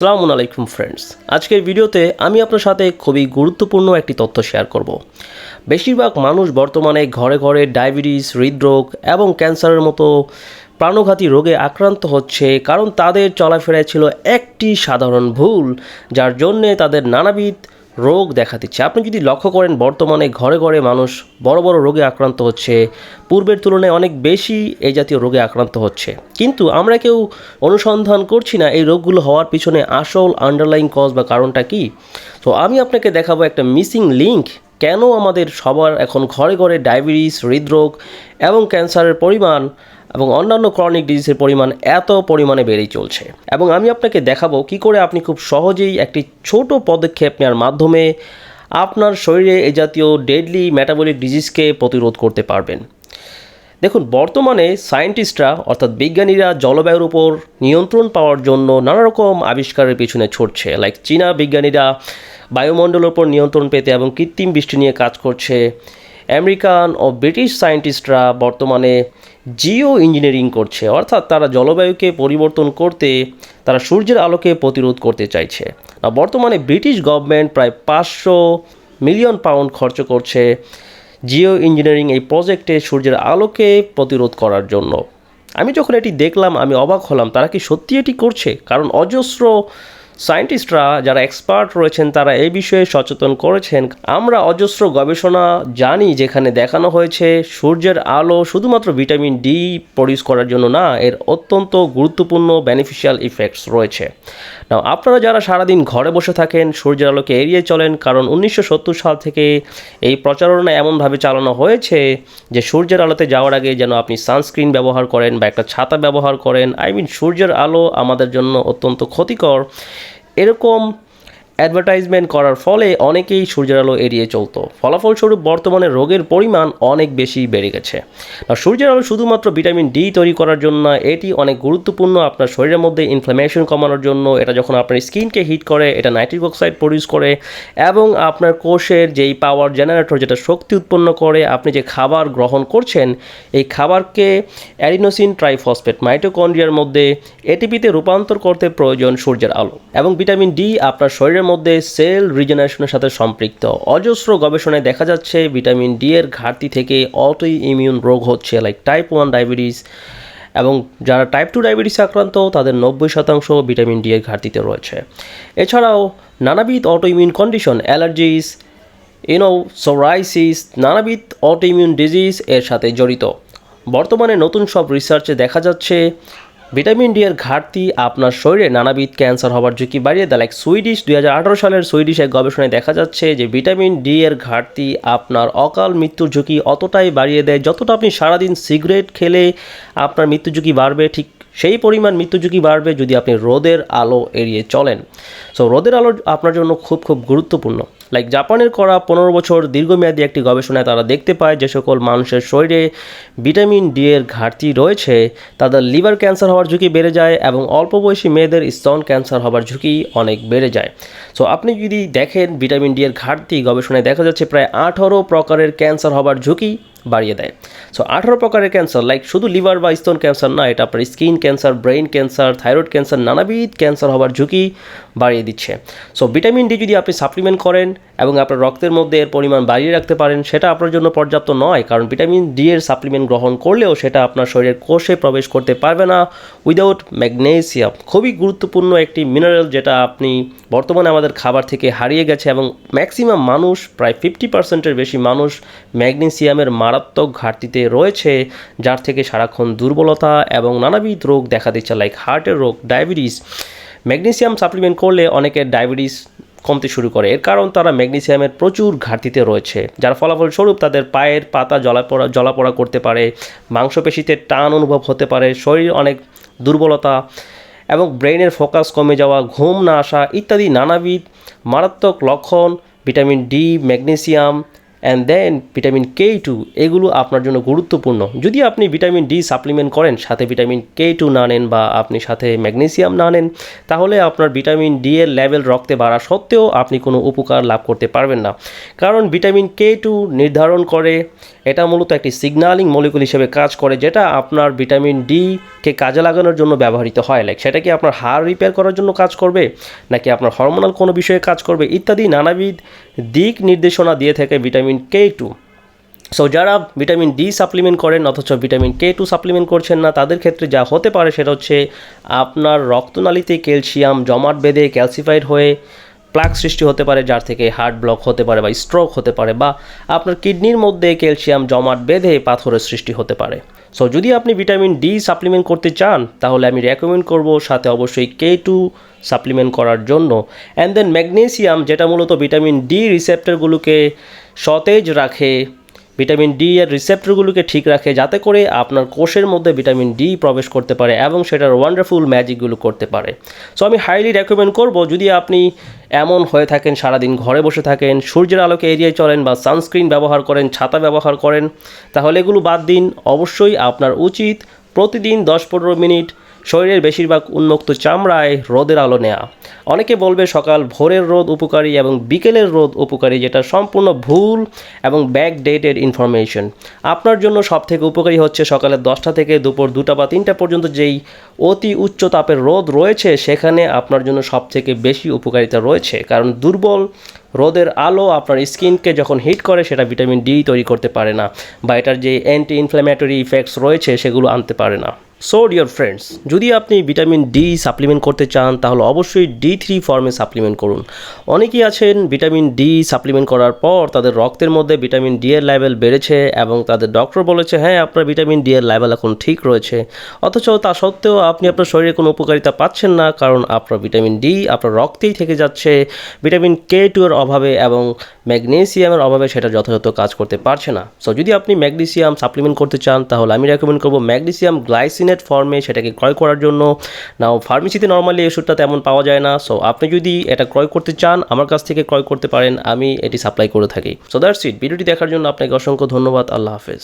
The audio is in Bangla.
আসসালামু আলাইকুম ফ্রেন্ডস আজকের ভিডিওতে আমি আপনার সাথে খুবই গুরুত্বপূর্ণ একটি তথ্য শেয়ার করব। বেশিরভাগ মানুষ বর্তমানে ঘরে ঘরে ডায়াবেটিস হৃদরোগ এবং ক্যান্সারের মতো প্রাণঘাতী রোগে আক্রান্ত হচ্ছে কারণ তাদের চলাফেরায় ছিল একটি সাধারণ ভুল, যার জন্যে তাদের নানাবিধ রোগ দেখা দিচ্ছে আপনি যদি লক্ষ্য করেন, বর্তমানে ঘরে ঘরে মানুষ বড় বড় রোগে আক্রান্ত হচ্ছে। পূর্বের তুলনায় অনেক বেশি এই জাতীয় রোগে আক্রান্ত হচ্ছে। কিন্তু আমরা কেউ অনুসন্ধান করছি না এই রোগগুলো হওয়ার পিছনে আসল আন্ডারলাইং কজ বা কারণটা কি? তো আমি আপনাকে দেখাবো একটা মিসিং লিঙ্ক কেন আমাদের সবার এখন ঘরে ঘরে ডায়াবেটিস হৃদরোগ এবং ক্যান্সারের পরিমাণ এবং অন্যান্য ক্রনিক ডিজিজের পরিমাণ এত পরিমাণে বেড়েই চলছে। এবং আমি আপনাকে দেখাবো কি করে আপনি খুব সহজেই একটি ছোট পদক্ষেপ নেওয়ার মাধ্যমে আপনার শরীরে এ জাতীয় ডেডলি মেটাবলিক ডিজিজকে প্রতিরোধ করতে পারবেন। দেখুন, বর্তমানে সায়েন্টিস্টরা অর্থাৎ বিজ্ঞানীরা জলবায়ুর উপর নিয়ন্ত্রণ পাওয়ার জন্য নানা রকম আবিষ্কারের পিছনে ছুটছে। লাইক চীনা বিজ্ঞানীরা বায়ুমণ্ডলের উপর নিয়ন্ত্রণ পেতে এবং কৃত্রিম বৃষ্টি নিয়ে কাজ করছে। আমেরিকান ও ব্রিটিশ সায়েন্টিস্টরা বর্তমানে জিও ইঞ্জিনিয়ারিং করছে। অর্থাৎ তারা জলবায়ুকে পরিবর্তন করতে, তারা সূর্যের আলোকে প্রতিরোধ করতে চাইছে। বর্তমানে ব্রিটিশ গভর্নমেন্ট প্রায় পাঁচশো মিলিয়ন পাউন্ড খরচ করছে জিও ইঞ্জিনিয়ারিং এই প্রজেক্টে সূর্যের আলোকে প্রতিরোধ করার জন্য। আমি যখন এটি দেখলাম, আমি অবাক হলাম, তারা কি সত্যি এটি করছে? কারণ অজস্র সায়েন্টিস্টরা যারা এক্সপার্ট রয়েছেন, তারা এই বিষয়ে সচেতন করেছেন। আমরা অজস্র গবেষণা জানি যেখানে দেখানো হয়েছে, সূর্যের আলো শুধুমাত্র ভিটামিন ডি প্রডিউস করার জন্য না, এর অত্যন্ত গুরুত্বপূর্ণ বেনিফিশিয়াল ইফেক্টস রয়েছে। না আপনারা যারা সারাদিন ঘরে বসে থাকেন, সূর্যের আলোকে এড়িয়ে চলেন, কারণ উনিশশো সত্তর সাল থেকে এই প্রচারণা এমনভাবে চালানো হয়েছে যে সূর্যের আলোতে যাওয়ার আগে যেন আপনি সানস্ক্রিন ব্যবহার করেন বা একটা ছাতা ব্যবহার করেন। আই মিন সূর্যের আলো আমাদের জন্য অত্যন্ত ক্ষতিকর। এরকম অ্যাডভার্টাইজমেন্ট করার ফলে অনেকেই সূর্যের আলো এড়িয়ে চলতো। ফলাফলস্বরূপ বর্তমানে রোগের পরিমাণ অনেক বেশি বেড়ে গেছে। সূর্যের আলো শুধুমাত্র ভিটামিন ডি তৈরি করার জন্য এটি অনেক গুরুত্বপূর্ণ আপনার শরীরের মধ্যে ইনফ্লামেশন কমানোর জন্য। এটা যখন আপনার স্কিনকে হিট করে, এটা নাইট্রিক অক্সাইড প্রডিউস করে এবং আপনার কোষের যেই পাওয়ার জেনারেটর যেটা শক্তি উৎপন্ন করে, আপনি যে খাবার গ্রহণ করছেন, এই খাবারকে অ্যাডিনোসিন ট্রাইফসফেট মাইটোকন্ড্রিয়ার মধ্যে এটিপিতে রূপান্তর করতে প্রয়োজন সূর্যের আলো। এবং ভিটামিন ডি আপনার শরীরের মধ্যে সেল রিজেনারেশনের সাথে সম্পৃক্ত। অজস্র গবেষণায় দেখা যাচ্ছে ভিটামিন ডি এর ঘাটতি থেকে অটো ইমিউন রোগ হচ্ছে লাইক টাইপ ওয়ান ডায়াবেটিস এবং যারা টাইপ টু ডায়াবেটিসে আক্রান্ত, তাদের নব্বই শতাংশ ভিটামিন ডি এর ঘাটতিতে রয়েছে। এছাড়াও নানাবিধ auto immune condition allergies you know psoriasis নানাবিধ অটো ইমিউন ডিজিজ এর সাথে জড়িত। বর্তমানে নতুন সব রিসার্চে দেখা যাচ্ছে ভিটামিন ডি এর ঘাটতি আপনার শরীরে নানাবিধ ক্যান্সার হওয়ার ঝুঁকি বাড়িয়ে দেয়। লাইক সুইডিশ দু হাজার আঠারো সালের সুইডিশ এক গবেষণায় দেখা যাচ্ছে যে ভিটামিন ডি এর ঘাটতি আপনার অকাল মৃত্যুর ঝুঁকি অতটাই বাড়িয়ে দেয়। যতটা আপনি সারাদিন সিগারেট খেলে আপনার মৃত্যু ঝুঁকি বাড়বে, ঠিক সেই পরিমাণ মৃত্যু ঝুঁকি বাড়বে যদি আপনি রোদের আলো এড়িয়ে চলেন। সো রোদের আলো আপনার জন্য খুব খুব গুরুত্বপূর্ণ। লাইক জাপানের করা পনেরো বছর দীর্ঘমেয়াদী একটি গবেষণায় তারা দেখতে পায় যে সকল মানুষের শরীরে ভিটামিন ডি এর ঘাটতি রয়েছে, তাদের লিভার ক্যান্সার হওয়ার ঝুঁকি বেড়ে যায় এবং অল্প বয়সী মেয়েদের স্তন ক্যান্সার হওয়ার ঝুঁকি অনেক বেড়ে যায়। সো আপনি যদি দেখেন ভিটামিন ডি এর ঘাটতি গবেষণায় দেখা যাচ্ছে প্রায় আঠারো প্রকারের ক্যান্সার হবার ঝুঁকি বাড়িয়ে দেয়। সো আঠারো প্রকারের ক্যান্সার লাইক শুধু লিভার বা স্তন ক্যান্সার না, এটা আপনার skin cancer brain cancer thyroid cancer নানাবিধ ক্যান্সার হওয়ার ঝুঁকি বাড়িয়ে দিচ্ছে। সো ভিটামিন ডি যদি আপনি সাপ্লিমেন্ট করেন এবং আপনার রক্তের মধ্যে এর পরিমাণ বাড়িয়ে রাখতে পারেন, সেটা আপনার জন্য পর্যাপ্ত নয়, কারণ ভিটামিন ডি এর সাপ্লিমেন্ট গ্রহণ করলেও সেটা আপনার শরীরের কোষে প্রবেশ করতে পারবে না। উইদাউট ম্যাগনেসিয়াম খুবই গুরুত্বপূর্ণ একটি মিনারেল যেটা আপনি বর্তমানে আমাদের খাবার থেকে হারিয়ে গেছে এবং ম্যাক্সিমাম মানুষ, প্রায় ফিফটি পার্সেন্টের বেশি মানুষ ম্যাগনেসিয়ামের মারাত্মক ঘাটতিতে রয়েছে, যার থেকে সারাক্ষণ দুর্বলতা এবং নানাবিধ রোগ দেখা দিচ্ছে লাইক হার্টের রোগ ডায়াবেটিস ম্যাগনেসিয়াম সাপ্লিমেন্ট করলে অনেকের ডায়াবেটিস কমতে শুরু করে। এর কারণ তারা ম্যাগনেসিয়ামের প্রচুর ঘাটতিতে রয়েছে, যার ফলাফল স্বরূপ তাদের পায়ের পাতা জলাপড়া জলাপড়া করতে পারে, মাংসপেশিতে টান অনুভব হতে পারে, শরীর অনেক দুর্বলতা এবং ব্রেনের ফোকাস কমে যাওয়া, ঘুম না আসা ইত্যাদি নানাবিধ মারাত্মক লক্ষণ, vitamin D, magnesium and then vitamin K two এগুলো আপনার জন্য গুরুত্বপূর্ণ। যদি আপনি ভিটামিন ডি সাপ্লিমেন্ট করেন, সাথে ভিটামিন কে টু না নেন বা আপনি সাথে ম্যাগনেসিয়াম না নেন, তাহলে আপনার ভিটামিন ডি এর লেভেল রক্তে বাড়া সত্ত্বেও আপনি কোনো উপকার লাভ করতে পারবেন না। কারণ ভিটামিন কে টু নির্ধারণ করে, এটা মূলত একটি সিগন্যালিং মলিকুল হিসেবে কাজ করে, যেটা আপনার ভিটামিন ডি কে কাজে লাগানোর জন্য ব্যবহৃত হয়। লাইক সেটা কি আপনার হাড় রিপেয়ার করার জন্য কাজ করবে, নাকি আপনার হরমোনাল কোনো বিষয়ে কাজ করবে, ইত্যাদি নানাবিধ দিক নির্দেশনা দিয়ে থাকে ভিটামিন কে টু। সো যারা ভিটামিন ডি সাপ্লিমেন্ট করেন অথচ ভিটামিন কে টু সাপ্লিমেন্ট করছেন না, তাদের ক্ষেত্রে যা হতে পারে সেটা হচ্ছে আপনার রক্তনালীতে ক্যালসিয়াম, জমাট বেঁধে ক্যালসিফাইড হয়ে প্লাক সৃষ্টি হতে পারে, যার থেকে হার্ট ব্লক হতে পারে বা স্ট্রোক হতে পারে বা আপনার কিডনির মধ্যে ক্যালসিয়াম জমাট বেঁধে পাথরের সৃষ্টি হতে পারে। সো যদি আপনি ভিটামিন ডি সাপ্লিমেন্ট করতে চান, তাহলে আমি রেকমেন্ড করব সাথে অবশ্যই কে টু সাপ্লিমেন্ট করার জন্য। অ্যান্ড দেন ম্যাগনেসিয়াম যেটা মূলত ভিটামিন ডি রিসেপ্টারগুলোকে সতেজ রাখে ভিটামিন ডি এর রিসেপ্টরগুলোকে ঠিক রাখে যাতে করে আপনার কোষের মধ্যে ভিটামিন ডি প্রবেশ করতে পারে এবং সেটার ওয়ান্ডারফুল ম্যাজিকগুলো করতে পারে। সো আমি হাইলি রেকমেন্ড করব, যদি আপনি এমন হয়ে থাকেন, সারাদিন ঘরে বসে থাকেন, সূর্যের আলোকে এড়িয়ে চলেন বা সানস্ক্রিন ব্যবহার করেন, ছাতা ব্যবহার করেন, তাহলে এগুলো বাদ দিন। অবশ্যই আপনার উচিত প্রতিদিন দশ পনেরো মিনিট শরীরের বেশিরভাগ উন্মুক্ত চামড়ায় রোদের আলো নেওয়া অনেকে বলবে সকাল ভোরের রোদ উপকারী এবং বিকেলের রোদ উপকারী, যেটা সম্পূর্ণ ভুল এবং ব্যাক ডেটেড ইনফরমেশন আপনার জন্য সবথেকে উপকারী হচ্ছে সকালে দশটা থেকে দুপুর দুটা বা তিনটা পর্যন্ত যেই অতি উচ্চ তাপের রোদ রয়েছে, সেখানে আপনার জন্য সবথেকে বেশি উপকারিতা রয়েছে। কারণ দুর্বল রোদের আলো আপনার স্কিনকে যখন হিট করে, সেটা ভিটামিন ডি তৈরি করতে পারে না বা এটার যে অ্যান্টি ইনফ্ল্যামেটরি ইফেক্টস রয়েছে, সেগুলো আনতে পারে না। সো ডিয়ার ফ্রেন্ডস যদি আপনি ভিটামিন ডি সাপ্লিমেন্ট করতে চান, তাহলে অবশ্যই ডি থ্রি ফর্মে সাপ্লিমেন্ট করুন। অনেকেই আছেন ভিটামিন ডি সাপ্লিমেন্ট করার পর তাদের রক্তের মধ্যে ভিটামিন ডি এর লেভেল বেড়েছে এবং তাদের ডক্টর বলেছে হ্যাঁ আপনার ভিটামিন ডি এর লেভেল এখন ঠিক রয়েছে। অথচ তা সত্ত্বেও আপনি আপনার শরীরে কোনো উপকারিতা পাচ্ছেন না, কারণ আপনার ভিটামিন ডি আপনার রক্তেই থেকে যাচ্ছে। ভিটামিন কে টু এর অভাবে এবং ম্যাগনেসিয়ামের অভাবে সেটা যথাযথ কাজ করতে পারছে না। সো যদি আপনি ম্যাগনেসিয়াম সাপ্লিমেন্ট করতে চান, তাহলে আমি রেকমেন্ড করব ম্যাগনেসিয়াম গ্লাইসিনেট ফর্মে সেটাকে ক্রয় করার জন্য। নাও ফার্মেসিতে নর্মালি এই ওষুধটা তেমন পাওয়া যায় না। সো আপনি যদি এটা ক্রয় করতে চান, আমার কাছ থেকে ক্রয় করতে পারেন। আমি এটি সাপ্লাই করে থাকি। সো দ্যাটস ইট ভিডিওটি দেখার জন্য আপনাকে অসংখ্য ধন্যবাদ। আল্লাহ হাফেজ।